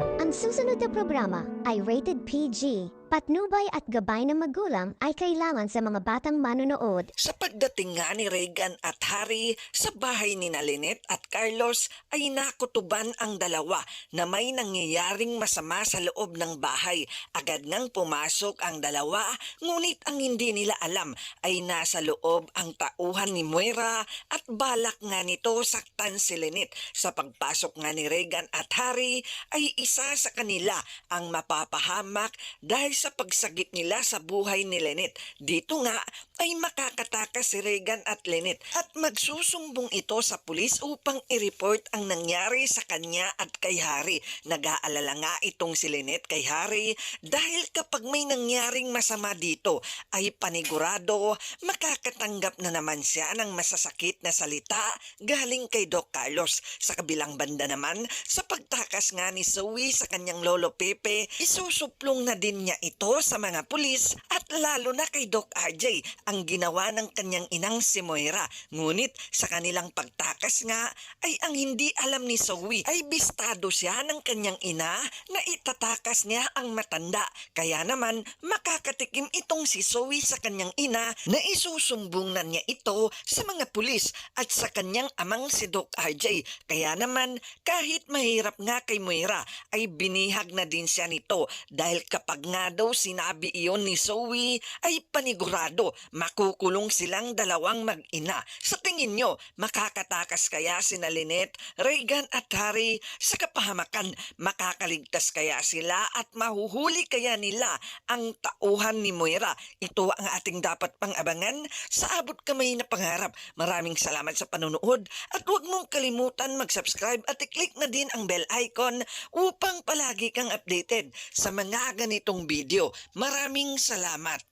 Ang susunod na programa ay rated PG. Patnubay at gabay ng magulang ay kailangan sa mga batang manonood. Sa pagdating nga ni Regan at Harry sa bahay ni na Lynette at Carlos ay nakutuban ang dalawa na may nangyayaring masama sa loob ng bahay. Agad ngang pumasok ang dalawa ngunit ang hindi nila alam ay nasa loob ang tauhan ni Moira at balak nga nito saktan si Lynette. Sa pagpasok nga ni Regan at Harry ay isa sa kanila ang mapapahamak dahil sa pagsagip nila sa buhay ni Lynette. Dito nga ay makakatakas si Regan at Lynette at magsusumbong ito sa pulis upang i-report ang nangyari sa kanya at kay Harry. Nag-aalala nga itong si Lynette kay Harry dahil kapag may nangyaring masama dito ay panigurado makakatanggap na naman siya ng masasakit na salita galing kay Doc Carlos. Sa kabilang banda naman, sa pagtakas nga ni Zoe sa kanyang lolo Pepe, isusuplong na din niya ito sa mga pulis at lalo na kay Doc RJ ang ginawa ng kanyang inang si Moira. Ngunit sa kanilang pagtakas nga ay ang hindi alam ni Zoe ay bistado siya ng kanyang ina na itatakas niya ang matanda. Kaya naman makakatikim itong si Zoe sa kanyang ina na isusumbong na niya ito sa mga pulis at sa kanyang amang si Doc RJ. Kaya naman kahit mahirap nga kay Moira ay binihag na din siya nito dahil kapag nga daw sinabi iyon ni Zoe ay panigurado makukulong silang dalawang mag-ina. Sa tingin nyo, makakatakas kaya si Lynette, Reagan at Harry sa kapahamakan? Makakaligtas kaya sila at mahuhuli kaya nila ang tauhan ni Moira? Ito ang ating dapat pang-abangan sa abot kamay na pangarap. Maraming salamat sa panonood at huwag mong kalimutan mag-subscribe at i-click na din ang bell icon upang palagi kang updated sa mga ganitong video. Maraming salamat!